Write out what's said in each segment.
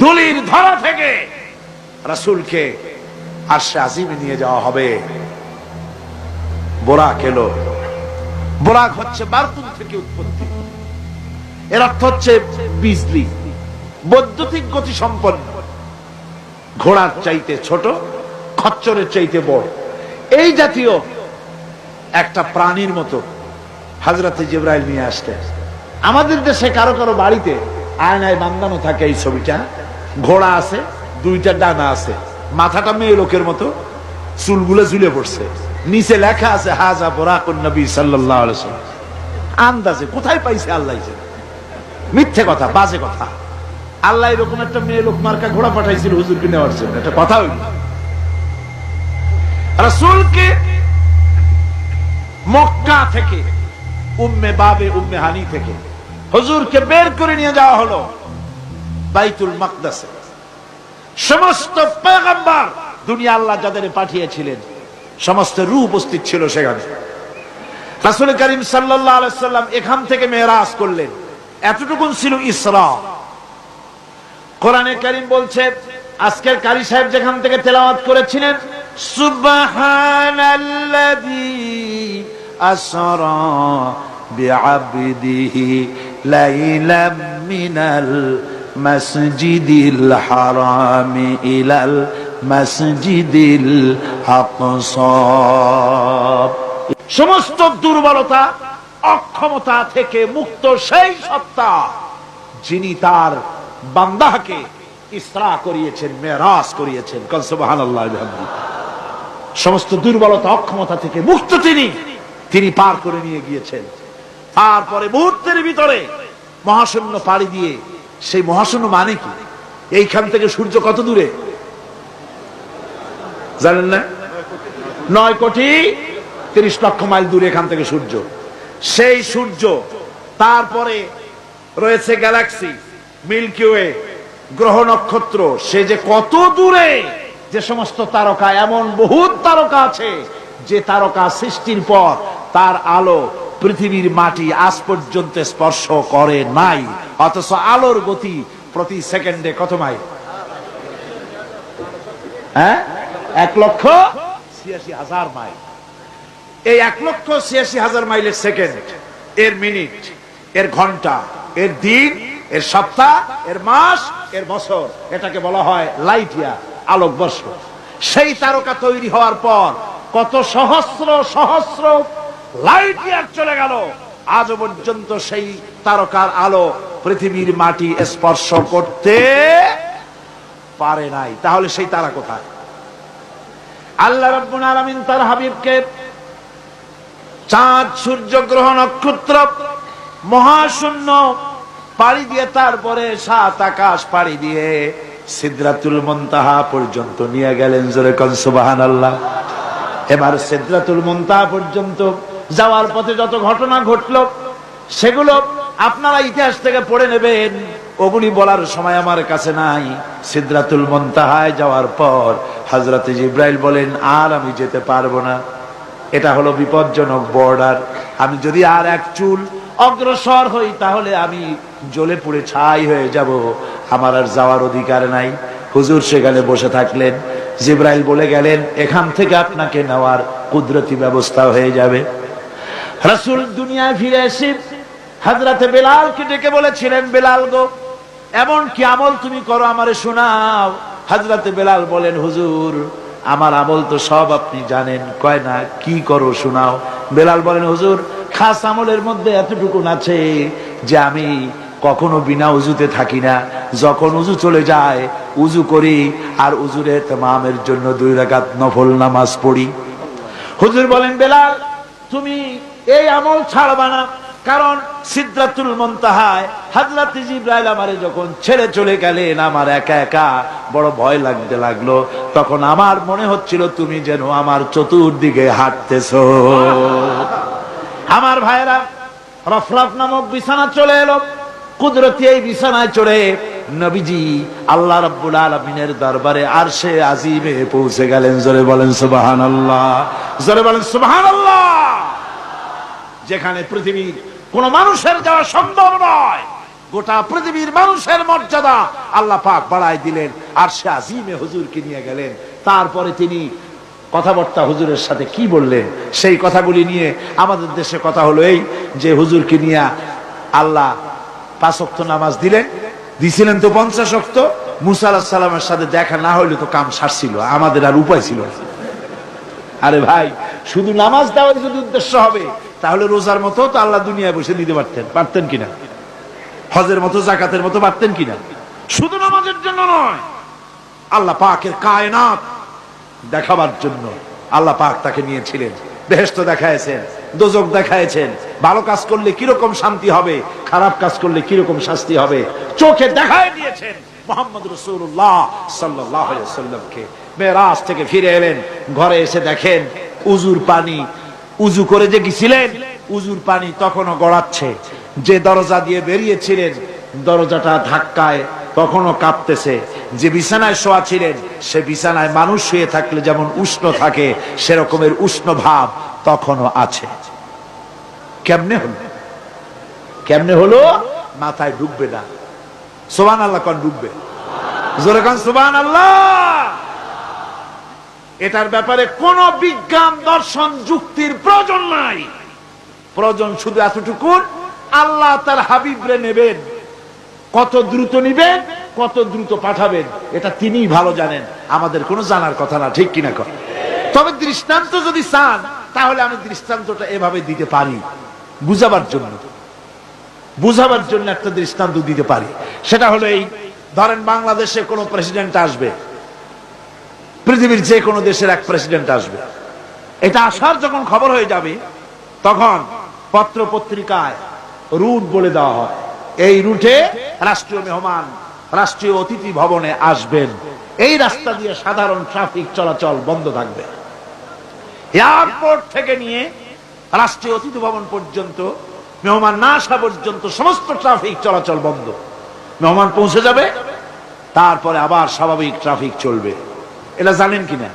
ধুলির ধরা থেকে রাসূলকে আরশে আজিমে নিয়ে যাওয়া হবে। বোরাক এলো। বোরাক হচ্ছে বারতুন থেকে উৎপত্তি। এর অর্থ হচ্ছে বিজলি। বৈদ্যুতিক গতি সম্পন্ন। ঘোড়ার চাইতে ছোট, খচ্চরের চাইতে বড়। এই জাতীয় একটা প্রাণীর মতো হাজরাতে জিব্রাইল নিয়ে আসতে। আমাদের দেশে কারও কারও বাড়িতে আয়নায় বান্ধানো থাকে এই ছবিটা। ঘোড়া আছে, দুইটা ডানা আছে। মাথাটা মেয়ে লোকের মতো, চুলগুলো ঝুলে পড়ছে। নিচে লেখা আছে, হাজা বোরাকুন নবী সাল্লাল্লাহু আন্দাজে কোথায় পাইছে আল্লাহ মিথ্যে কথা, বাজে কথা। আল্লাহ এরকম একটা মেয়ে লোক মার্কা ঘোড়া পাঠাইছিল হুজুরকে নেওয়ার জন্য। একটা কথা হইল। রাসূলকে মক্কা থেকে, উম্মে বাবে, উম্মে হানি থেকে হুজুরকে বের করে নিয়ে যাওয়া হলো। বাইতুল মাকদাসে। সমস্ত পেগম্বর দুনিয়া আল্লাহ যাদের পাঠিয়েছিলেন, সমস্ত রূপ উপস্থিত ছিল সেখানে। রাসূল করিম আলাইহি সাল্লাম এখান থেকে মেরাজ করলেন। এতটুকুন ছিল ইসরা। কোরআনে কারিম বলছে, আজকের কারি সাহেব যেখান থেকে তেলাওয়াত করেছিলেন, সুবহানাল্লাযী আসরা বিআবদিহি লাইলাম মিনাল মাসজিদিল হারামি ইলাল মাসজিদিল আকসা সমস্ত দুর্বলতা, অক্ষমতা থেকে মুক্ত সেই সত্তা যিনি তার বান্দাকে ইসরা করিয়েছেন, মেরাজ করিয়েছেন। কনসবাহান আল্লাহ সমস্ত দুর্বলতা, অক্ষমতা থেকে মুক্ত তিনি তিনি পার করে নিয়ে গিয়েছেন। তারপরে মুহূর্তের ভিতরে মহাশূন্য পাড়ি দিয়ে সেই মহাশূন্য মানে কি? এইখান থেকে সূর্য কত দূরে? জানেন না? নয় কোটি তিরিশ লক্ষ মাইল দূরে এখান থেকে সূর্য। সেই সূর্য, তারপরে রয়েছে গ্যালাক্সি, মিল্কি ওয়ে, গ্রহ নক্ষত্র। সে যে কত দূরে, যে সমস্ত তারকা, এমন বহুত তারকা আছে, যে তারকা সৃষ্টির পর তার আলো পৃথিবীর মাটি আজ পর্যন্ত স্পর্শ করে নাই। অথচ আলোর গতি প্রতি সেকেন্ডে কত মাইল? হ্যাঁ? এক লক্ষ ছিয়াশি হাজার মাইল। এই এক লক্ষ ছিয়াশি হাজার মাইলের সেকেন্ড, এর মিনিট, এর ঘণ্টা, এর দিন, এর সপ্তাহ, এর মাস, এর বছর, এটাকে বলা হয় লাইট ইয়ার, আলোক বর্ষ। সেই তারকা তৈরি হওয়ার পর কত সহস্র সহস্র লাইট ইয়ার চলে গেল। আজ পর্যন্ত সেই তারকার আলো পৃথিবীর মাটি স্পর্শ করতে পারে নাই। তাহলে সেই তারা কোথায়? আল্লাহ রব্বুল আলামিন তার হাবিবকে চাঁদ, সূর্য, গ্রহ, নক্ষত্র, মহাশূন্য পাড়ি দিয়ে তারপরে সাত আকাশ পাড়ি দিয়ে সিদ্রাতুল মন্তাহা পর্যন্ত নিয়ে গেলেন। জোরে কন সুবাহান আল্লাহ এবার সিদ্রাতুল মন্তাহা পর্যন্ত যাওয়ার পথে যত ঘটনা ঘটলো, সেগুলো আপনারা ইতিহাস থেকে পড়ে নেবেন। ওগুলি বলার সময় আমার কাছে নাই। সিদ্রাতুল মন্তাহায় যাওয়ার পর হজরত জিব্রাইল বলেন, আর আমি যেতে পারব না। এটা হলো বিপজ্জনক বর্ডার। আমি যদি আর এক চুল অগ্রসর হই, তাহলে আমি জ্বলে পুড়ে ছাই হয়ে যাব। আমার আর যাওয়ার অধিকার নাই। হুজুর সেখানে বসে থাকলেন। জিব্রাইল বলে গেলেন, এখান থেকে আপনাকে নেওয়ার কুদরতি ব্যবস্থা হয়ে যাবে। রাসূল দুনিয়ায় ফিরে এসে হাজরাতে বেলালকে ডেকে বলেছিলেন, বেলাল গো, এমন কি আমল তুমি করো আমারে শোনাও? হাজরাতে বেলাল বলেন, হুজুর, আমার আমল তো সব আপনি জানেন, কয় না, কি করো শোনাও? বেলাল বলেন, হুজুর, খাস আমলের মধ্যে এতটুকুন আছে যে আমি কখনো বিনা উজুতে থাকি না। যখন উজু চলে যায়, উজু করি আর উজুরে মামের জন্য দুই রাকাত নফল নামাজ পড়ি। হুজুর বলেন, বেলাল, তুমি এই আমল ছাড়বা না। কারণ সিদ্ধাতুল মন্তাহায় হাজরাত জিব্রাইল আমারে যখন ছেড়ে চলে গেলেন, আমার একা একা বড় ভয় লাগতে লাগল। তখন আমার মনে হচ্ছিল, তুমি যেন আমার চতুর্দিকে হাঁটতেছ। আমার ভাইরা রফরাফ নামক বিছানা চলে এলো। কুদরতি এই বিছানায় চড়ে নবীজি আল্লাহ রাব্বুল আলামিনের দরবারে আরশে আজিমে পৌঁছে গেলেন। জোরে বলেন সুবহানাল্লাহ, জোরে বলেন সুবহানাল্লাহ। যেখানে পৃথিবীর কোন মানুষের যাওয়া সম্ভব নয়, গোটা পৃথিবীর মানুষের মর্যাদা আল্লাহ পাক বাড়াই দিলেন। আর সে আজিমে হুজুরকে নিয়ে গেলেন। তারপরে তিনি কথাবার্তা হুজুরের সাথে কি বললেন? সেই কথাগুলি নিয়ে আমাদের দেশে কথা হলো এই যে হুজুরকে নিয়ে আল্লাহ পাঁচ অক্ত নামাজ দিলেন। দিছিলেন তো পঞ্চাশ অক্ত মুসা সাল্লামের সাথে দেখা না হইলে তো কাম সারছিল, আমাদের আর উপায় ছিল আরে ভাই, শুধু নামাজ দেওয়ার যদি উদ্দেশ্য হবে তাহলে রোজার মতো তো আল্লাহ দুনিয়ায় বসে দিতে পারতেন। পারতেন কিনা? হজের মতো, জাকাতের মতো পারতেন কিনা? শুধু নামাজের জন্য নয়, আল্লাহ পাকের কায়নাত দেখাবার জন্য আল্লাহ পাক তাকে নিয়েছিলেন। বেহেস্ত দেখাইছেন, দোজক দেখাইছেন। ভালো কাজ করলে কীরকম শান্তি হবে, খারাপ কাজ করলে কীরকম শাস্তি হবে, চোখে দেখায় দিয়েছেন মোহাম্মদ রসুল্লাহ সাল্লাহ সাল্লামকে মেরাজ থেকে ফিরে এলেন, ঘরে এসে দেখেন উজুর পানি উজু করে যে গেছিলেন, উজুর পানি তখনও গড়াচ্ছে। যে দরজা দিয়ে বেরিয়েছিলেন, দরজাটা ধাক্কায় তখনও কাঁপতেছে। যে বিছানায় শোয়া ছিলেন, সে বিছানায় মানুষ শুয়ে থাকলে যেমন উষ্ণ থাকে, সেরকমের উষ্ণ ভাব তখনও আছে। কেমনে হলো? কেমনে হলো? মাথায় ঢুকবে না। সোবান আল্লাহ কন ঢুকবে। জোরে কন সোবান আল্লাহ এটার ব্যাপারে কোন বিজ্ঞান, দর্শন, যুক্তির প্রয়োজন নাই। প্রয়োজন শুধু এতটুকু আল্লাহ তার হাবিবরে নেবেন। কত দ্রুত নিবেন, কত দ্রুত পাঠাবেন, এটা তিনিই ভালো জানেন। আমাদের কোনো জানার কথা না, ঠিক কিনা তবে দৃষ্টান্ত যদি চান, তাহলে আমি দৃষ্টান্তটা এভাবে দিতে পারি। বুঝাবার জন্য। বুঝাবার জন্য একটা দৃষ্টান্ত দিতে পারি। সেটা হলো এই, ধরেন বাংলাদেশে কোনো প্রেসিডেন্ট আসবে। পৃথিবীর যে কোনো দেশের এক প্রেসিডেন্ট আসবে। এটা আসার যখন খবর হয়ে যাবে, তখন পত্র পত্রিকায় রুট বলে দেওয়া হয়। এই রুটে রাষ্ট্রীয় মেহমান, রাষ্ট্রীয় অতিথি ভবনে আসবেন। এই রাস্তা দিয়ে সাধারণ ট্রাফিক চলাচল বন্ধ থাকবে। এয়ারপোর্ট থেকে নিয়ে রাষ্ট্রীয় অতিথি ভবন পর্যন্ত, মেহমান না আসা পর্যন্ত সমস্ত ট্রাফিক চলাচল বন্ধ। মেহমান পৌঁছে যাবে, তারপরে আবার স্বাভাবিক ট্রাফিক চলবে। এটা জানেন কিনা?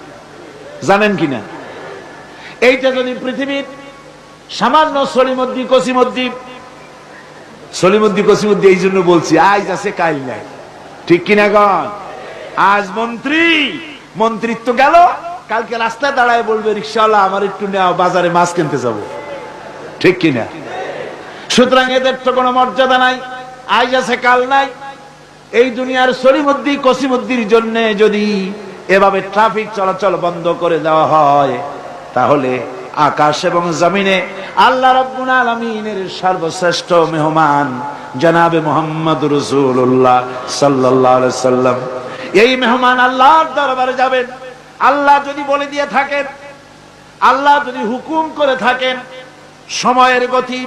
জানেন কিনা? এইটা যদি পৃথিবীর সামান্য সলিমদ্দি কসিমদ্দি সলিমদ্দি কসিমদ্দি এই জন্য বলছি, আজ আছে, কাল নাই। ঠিক কিনা গন আজ মন্ত্রী, মন্ত্রিত্ব গেল, কালকে রাস্তায় দাঁড়ায় বলবে রিক্সাওয়ালা আমার একটু নেওয়া বাজারে মাছ কিনতে যাব। ঠিক কিনা? সুতরাং এদের তো কোনো মর্যাদা নাই, আজ আছে, কাল নাই। এই দুনিয়ার সলিমদ্দি কসিমদ্দির জন্য যদি এভাবে ট্রাফিক চলাচল বন্ধ করে দেওয়া হয়, তাহলে আকাশ এবং জমিনে আল্লাহ রাব্বুল আলামিনের সর্বশ্রেষ্ঠ মেহমান জনাবে মোহাম্মদ রাসূলুল্লাহ সাল্লাল্লাহু আলাইহি সাল্লাম। এই মেহমান আল্লাহর দরবারে যাবেন। আল্লাহ যদি বলে দিয়ে থাকেন, আল্লাহ যদি হুকুম করে থাকেন, সময়ের গতি,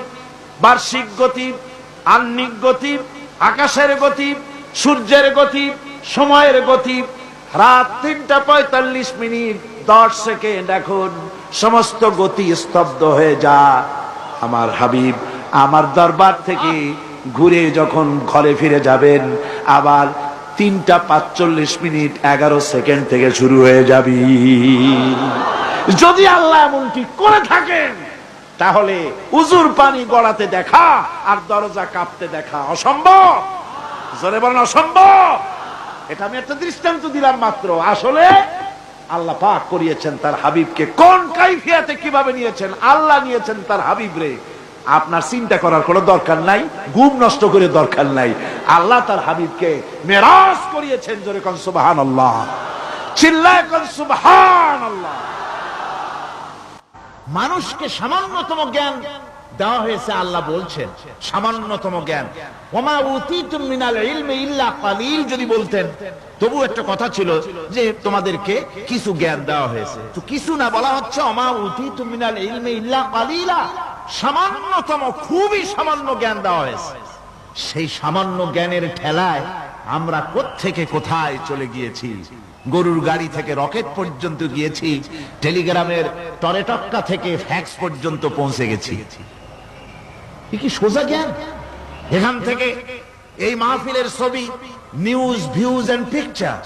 বার্ষিক গতি, আহ্নিক গতি, আকাশের গতি, সূর্যের গতি, সময়ের গতি রাত তিনটা পঁয়তাল্লিশ মিনিট, দশ সেকেন্ড এখন সমস্ত গতি স্তব্ধ হয়ে যা। আমার হাবিব, আমার দরবার থেকে ঘুরে যখন ঘরে ফিরে যাবেন, আবার তিনটা পাঁচচল্লিশ মিনিট, এগারো সেকেন্ড থেকে শুরু হয়ে যাবি। যদি আল্লাহ এমনটি করে থাকেন, তাহলে উজুর পানি গড়াতে দেখা আর দরজা কাঁপতে দেখা অসম্ভব। জোরে বলেন, অসম্ভব। এটা আমি একটা দৃষ্টান্ত দিলাম মাত্র। আসলে আল্লাহ পাক করিয়েছেন তার হাবিবকে। কোন কাইফিয়াতে কীভাবে নিয়েছেন? আল্লাহ নিয়েছেন তার হাবিব রে। আপনার চিন্তা করার কোনো দরকার নাই, ঘুম নষ্ট করে দরকার নাই। আল্লাহ তার হাবিবকে মেরাজ করিয়েছেন জোরে কন সুবহান আল্লাহ চিল্লায় কন সুবহান আল্লাহ মানুষকে সামান্যতম জ্ঞান দেওয়া হয়েছে আল্লাহ বলছেন, সামান্যতম জ্ঞান। ওমা উতিতুম মিনাল ইলমি ইল্লা কালিল যদি বলতেন। তবু একটা কথা ছিল যে তোমাদেরকে কিছু জ্ঞান দেওয়া হয়েছে। তো কিছু না বলা হচ্ছে ওমা উতিতুম মিনাল ইলমি ইল্লা কালিলা। সামান্যতম, খুবই সামান্য জ্ঞান দেওয়া হয়েছে। সেই সামান্য জ্ঞানের ঠেলায় আমরা থেকে কোথায় চলে গিয়েছি? গরুর গাড়ি থেকে রকেট পর্যন্ত গিয়েছি। টেলিগ্রামের টরেটক্কা থেকে ফ্যাক্স পর্যন্ত পৌঁছে গেছি। কি সোজা জ্ঞান? এখান থেকে এই মাহফিলের ছবি নিউজ ভিউজ এন্ড পিকচার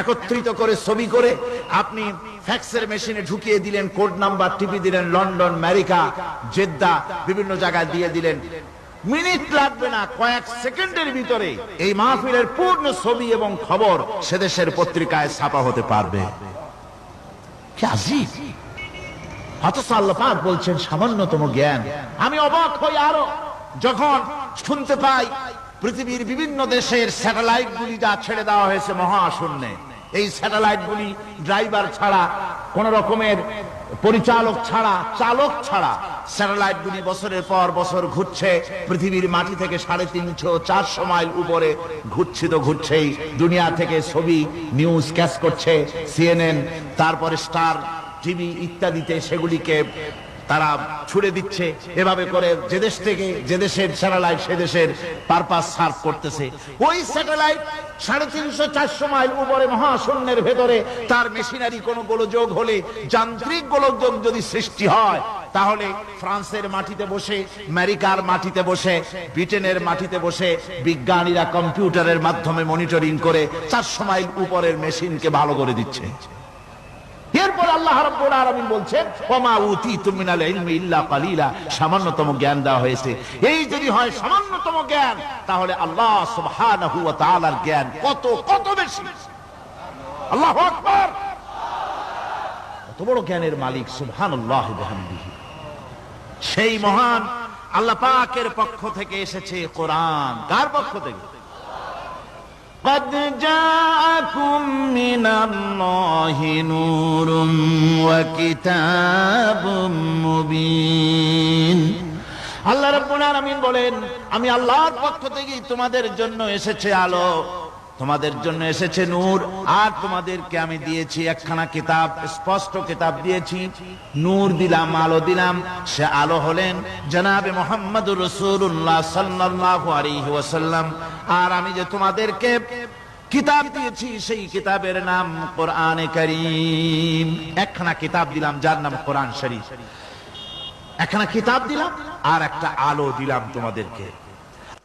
একত্রিত করে ছবি করে আপনি ফ্যাক্সের মেশিনে ঢুকিয়ে দিলেন কোড নাম্বার টিপি দিলেন লন্ডন আমেরিকা জেদ্দা বিভিন্ন জায়গায় দিয়ে দিলেন। মিনিট লাগবে না, কয়েক সেকেন্ডের ভিতরে এই মাহফিলের পূর্ণ ছবি এবং খবর সে দেশের পত্রিকায় ছাপা হতে পারবে। কি আজিব! অথচ আল্লাহ পাক বলছেন, সামান্যতম জ্ঞান। আমি অবাক হই আরও। যখন শুনতে পাই, পৃথিবীর বিভিন্ন দেশের স্যাটেলাইট গুলি যা ছেড়ে দেওয়া হয়েছে মহাশূন্যে, এই স্যাটেলাইট গুলি ড্রাইভার ছাড়া, কোন রকমের পরিচালক ছাড়া, চালক ছাড়া স্যাটেলাইট গুলি বছরের পর বছর ঘুরছে, পৃথিবীর মাটি থেকে সাড়ে তিনশো চারশো মাইল উপরে ঘুরছে তো ঘুরছেই, দুনিয়া থেকে ছবি, নিউজ ক্যাচ করছে, সিএনএন, তারপরে স্টার টিভি ইত্যাদিতে সেগুলিকে তারা ছুড়ে দিচ্ছে। এভাবে করে যে দেশ থেকে যে দেশের স্যাটেলাইট সে দেশের পারপাস সার্ভ করতেছে। ওই স্যাটেলাইট সাড়ে তিনশো চারশো মাইল উপরে মহাশূন্যের ভেতরে তার মেশিনারি কোনো গোলযোগ হলে যান্ত্রিক গোলযোগ যদি সৃষ্টি হয়, তাহলে ফ্রান্সের মাটিতে বসে, আমেরিকার মাটিতে বসে, ব্রিটেনের মাটিতে বসে বিজ্ঞানীরা কম্পিউটারের মাধ্যমে মনিটরিং করে চারশো মাইল উপরের মেশিনকে ভালো করে দিচ্ছে। আল্লাহ রাব্বুল আলামিন বলছেন, ওমা উতিতুম মিনাল ইলমি ইল্লা কালিলা। সামান্যতম জ্ঞান দেওয়া হয়েছে। এই যদি হয় সামান্যতম জ্ঞান, তাহলে আল্লাহ সুবহানাহু ওয়া তাআলার জ্ঞান কত কত বেশি? আল্লাহু আকবার! কত বড় জ্ঞানের মালিক, সুবহানাল্লাহ বিহামদিহি। সেই মহান আল্লাহ পাকের পক্ষ থেকে এসেছে কোরআন। কার পক্ষ থেকে? قد جاءكم من الله نور وكتاب مبين আল্লাহ রাব্বুল আলামিন বলেন আমি আল্লাহর পক্ষ থেকে তোমাদের জন্য এসেছে আলো তোমাদের জন্য এসেছে নূর। আর তোমাদেরকে আমি দিয়েছি একখানা কিতাব, স্পষ্ট কিতাব দিয়েছি। নূর দিলাম, আলো দিলাম। সে আলো হলেন জনাবে মোহাম্মদ রসুল্লাহ সাল্লাল্লাহু আলাইহি ওয়াসাল্লাম। আর আমি যে তোমাদেরকে কিতাব দিয়েছি, সেই কিতাবের নাম কোরআনে করিম। একখানা কিতাব দিলাম, যার নাম কোরআন শরীফ। একখানা কিতাব দিলাম, আর একটা আলো দিলাম তোমাদেরকে।